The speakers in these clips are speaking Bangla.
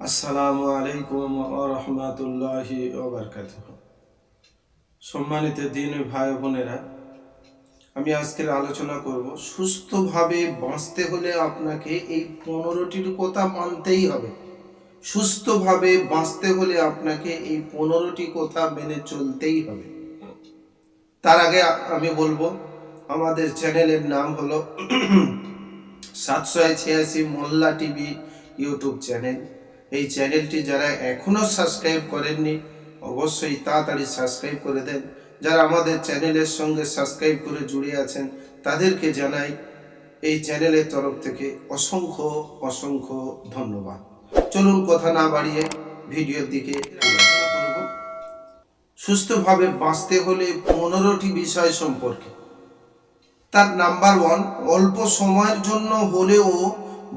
আসসালামু আলাইকুম রহমতুল্লাহি ওবরকাত সম্মানিত দিন ভাই বোনেরা, আমি আজকের আলোচনা করব সুস্থভাবে বাঁচতে হলে আপনাকে এই পনেরোটির কথা মানতেই হবে। সুস্থভাবে বাঁচতে হলে আপনাকে এই পনেরোটি কথা মেনে চলতেই হবে। তার আগে আমি বলব, আমাদের চ্যানেলের নাম হলো সাতশো ছিয়াশি মোল্লা টিভি ইউটিউব চ্যানেল। এই চ্যানেলটি যারা এখনও সাবস্ক্রাইব করেননি, অবশ্যই তাড়াতাড়ি সাবস্ক্রাইব করে দেন। যারা আমাদের চ্যানেলের সঙ্গে সাবস্ক্রাইব করে জুড়ে আছেন, তাদেরকে জানাই এই চ্যানেলের তরফ থেকে অসংখ্য অসংখ্য ধন্যবাদ। চলুন কথা না বাড়িয়ে ভিডিওর দিকে সুস্থভাবে বাঁচতে হলে পনেরোটি বিষয় সম্পর্কে। তার নাম্বার ওয়ান অল্প সময়ের জন্য হলেও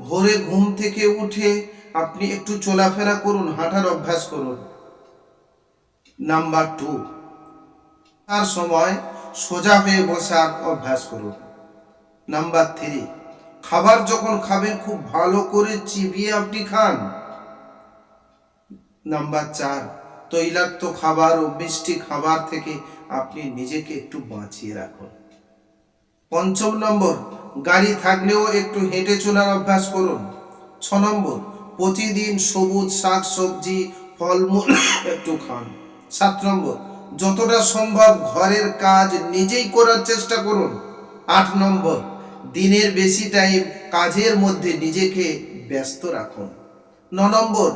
ভোরে ঘুম থেকে উঠে আপনি একটু চলাফেরা করুন, হাঁটার অভ্যাস করুন। নাম্বার টু তার সময় সোজা হয়ে বসার অভ্যাস করুন। নাম্বার থ্রি খাবার যখন খাবেন, খুব ভালো করে চিবিয়ে আপনি খান। নাম্বার চার, তৈলাক্ত খাবার ও মিষ্টি খাবার থেকে আপনি নিজেকে একটু বাঁচিয়ে রাখুন। পঞ্চম নম্বর, গাড়ি থাকলেও একটু হেঁটে চলার অভ্যাস করুন। ছ নম্বর প্রতিদিন সবুজ শাক সবজি, ফলমূল একটু খান। সাত নম্বর, যতটা সম্ভব ঘরের কাজ নিজেই করার চেষ্টা করুন। আট নম্বর, দিনের বেশি টাইম কাজের মধ্যে নিজেকে ব্যস্ত রাখুন। ন নম্বর,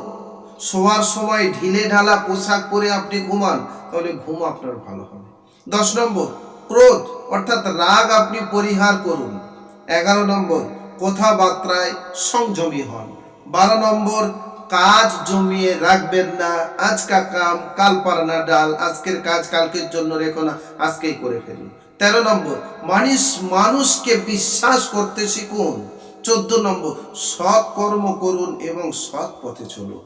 শোয়ার সময় ঢিলে ঢালা পোশাক পরে আপনি ঘুমান, তাহলে ঘুম আপনার ভালো হবে। দশ নম্বর, ক্রোধ অর্থাৎ রাগ আপনি পরিহার করুন। এগারো নম্বর, কথাবার্তায় সংযমী হন। বারো নম্বর, কাজ জমিয়ে রাখবেন না। আজকা কাম, কাল পারানা ডাল। আজকের কাজ কালকের জন্য রেখো না, আজকেই করে ফেলুন। তেরো নম্বর, মানুষ মানুষকে বিশ্বাস করতে শিখুন। চোদ্দ নম্বর, সৎ কর্ম করুন এবং সৎ পথে চলুন।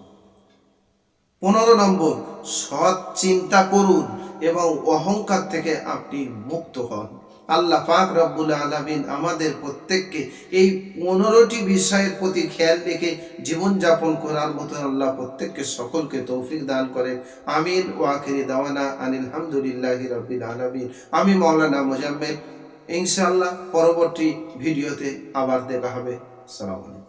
পনেরো নম্বর, সৎ চিন্তা করুন এবং অহংকার থেকে আপনি মুক্ত হন। আল্লাহ পাক রব্বুল আলমিন আমাদের প্রত্যেককে এই পনেরোটি বিষয়ের প্রতি খেয়াল রেখে জীবনযাপন করার মতো আল্লাহ প্রত্যেককে সকলকে তৌফিক দান করে। আমিন। ওয়াকিরি দাওয়ানা আনিল হামদুলিল্লাহি রব্বিল আলমিন। আমি মৌলানা মোজাম্মেল। ইনশাল্লাহ পরবর্তী ভিডিওতে আবার দেখা হবে। সালাম আলাইকুম।